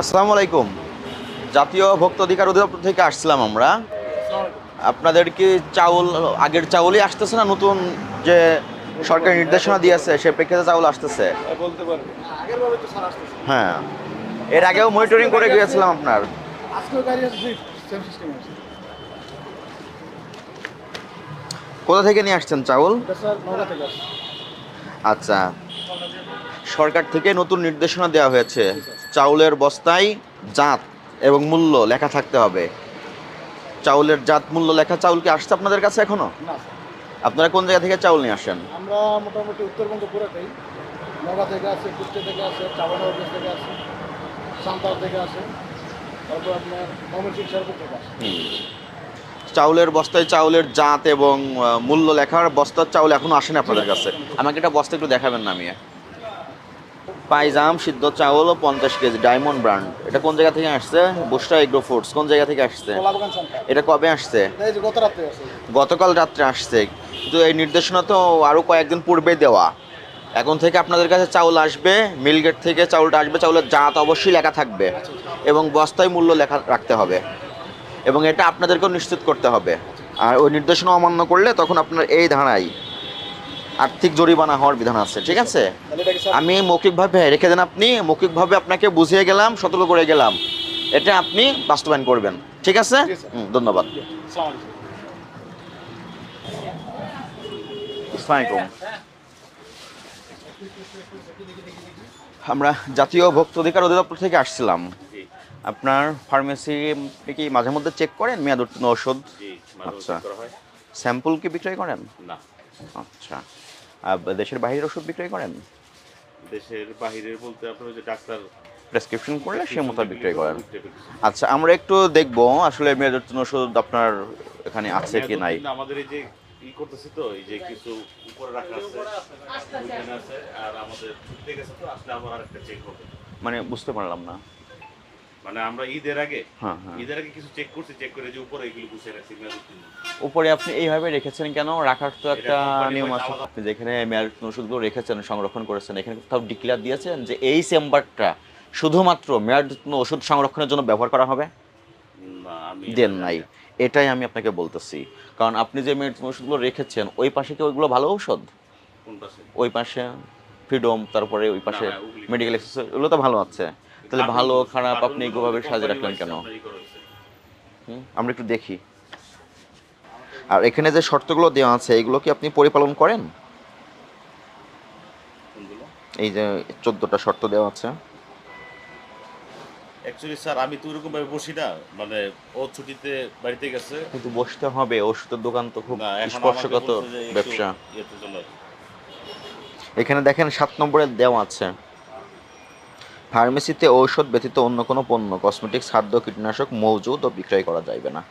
আসসালামু আলাইকুম। জাতীয় ভোক্তা অধিকার অধিদপ্তর থেকে আসছিলাম আমরা। আপনাদের কি চাউল আগের চাউলই আসতেছে না নতুন যে সরকার নির্দেশনা দিয়েছে সে প্রেক্ষিতে চাউল আসতেছে। হ্যাঁ। এর আগেও মনিটরিং করে গিয়েছিলাম আপনার। কোথা থেকে নিয়ে আসছেন চাউল? আচ্ছা। সরকার থেকে নতুন নির্দেশনা দেওয়া হয়েছে। চাউলের বস্তায় জাত এবং মূল্য লেখা থাকতে হবে। চাউলের জাত মূল্য লেখা চাউল কি আসছে আপনাদের কাছে এখনও? আপনারা কোন জায়গা থেকে চাউল নিয়ে আসেন? আমরা মোটামুটি উত্তরবঙ্গ পুরোটাই নগা থেকে কুষ্টি থেকে চাবানগর থেকে আছে সান্তার থেকে আছে তারপর আপনার ময়মনসিংহ শেরপুর থেকে আছে। চাউলের বস্তায় চাউলের জাত এবং মূল্য লেখার বস্তার চাউল এখনও আসেনি আপনাদের কাছে। আমাকে এটা বস্তা একটু দেখাবেন না আমি পাইজাম সিদ্ধ চাউল ও পঞ্চাশ কেজি ডায়মন্ড ব্র্যান্ড। এটা কোন জায়গা থেকে আসছে? Busta agro foods. কোন জায়গা থেকে আসছে? এটা কবে আসছে? গতকাল রাত্রে আসছে। কিন্তু এই নির্দেশনা তো আরও কয়েকদিন পূর্বে দেওয়া। এখন থেকে আপনাদের কাছে চাউল আসবে মিলগেট থেকে চাউলটা আসবে চাউলের জাত অবশ্যই লেখা থাকবে এবং বস্তায় মূল্য লেখা রাখতে হবে। এবং এটা আপনাদেরকেও নিশ্চিত করতে হবে। আর ওই নির্দেশনা অমান্য করলে তখন আপনার এই ধারায় আর্থিক জরিমানা হওয়ার বিধান আছে ঠিক আছে? আমি মৌখিকভাবে রেখে দেন আপনি মৌখিকভাবে আপনাকে বুঝিয়ে গেলাম সতর্ক করে গেলাম। এটা আপনি বাস্তবায়ন করবেন ঠিক আছে? ধন্যবাদ আসসালামু আলাইকুম আসসালামাইকুম আমরা জাতীয় ভোক্তা অধিকার অধিদপ্তর থেকে আসছিলাম। আপনার ফার্মেসি কি মাঝে মধ্যে চেক করেন? মেয়াদ উত্তীর্ণ ওষুধ আচ্ছা। হয়। স্যাম্পল কি বিক্রয় করেন? না। আচ্ছা। দেশের বাইরের ওষুধ বিক্রয় করেন? দেশের বাহিরের বলতে আপনার যে ডাক্তার প্রেসক্রিপশন করলে সে মতো বিক্রয় করেন। আচ্ছা আমরা একটু দেখব আসলে মেয়াদ উত্তীর্ণ ওষুধ আপনার এখানে আছে কি নাই। আমাদের এই যে ই করতেছি তো এই যে কিছু উপরে রাখা আছে আছে আর আমাদের ছুটতে গেছে তো আসলে আবার আরেকটা চেক হবে। মানে বুঝতে পারলাম না। মানে আমরা ঈদের আগে হ্যাঁ হ্যাঁ। ঈদের আগে কিছু চেক করছি চেক করে যে উপরে এগুলো গুছিয়ে রাখছি উপরে আপনি এইভাবে রেখেছেন কেন? রাখার তো একটা নিয়ম আছে। আপনি যেখানে মেয়াদ ওষুধগুলো রেখেছেন সংরক্ষণ করেছেন এখানে কোথাও ডিক্লেয়ার দিয়েছেন যে এই চেম্বারটা শুধুমাত্র মেয়াদ ওষুধ সংরক্ষণের জন্য ব্যবহার করা হবে? দেন নাই। এটাই আমি আপনাকে বলতেছি। কারণ আপনি যে মেয়াদ ওষুধগুলো রেখেছেন ওই পাশে কি ওইগুলো ভালো ঔষধ? ওই পাশে ফ্রিডম তারপরে ওই পাশে মেডিকেল এক্সেসরি এগুলো তো ভালো আছে। তাহলে ভালো খারাপ আপনি এগুলোভাবে সাজিয়ে রাখলেন কেন? আমরা একটু দেখি। আর এখানে যে শর্তগুলো দেওয়া আছে এগুলো কি আপনি পরিপালন করেন? এই যে চোদ্দটা শর্ত দেওয়া আছে। অ্যাকচুয়ালি স্যার আমি তো ওরকম ভাবে বসি না। মানে ও ছুটিতে বাড়িতে গেছে। কিন্তু বসতে হবে ওষুধের দোকান তো খুব একটু ব্যবসা। এখানে দেখেন সাত নম্বরে দেওয়া আছে। ফার্মেসিতে ঔষধ ব্যতীত অন্য কোনো পণ্য, কসমেটিক্স, খাদ্য, কীটনাশক মজুদ ও বিক্রয় করা যাইবে না।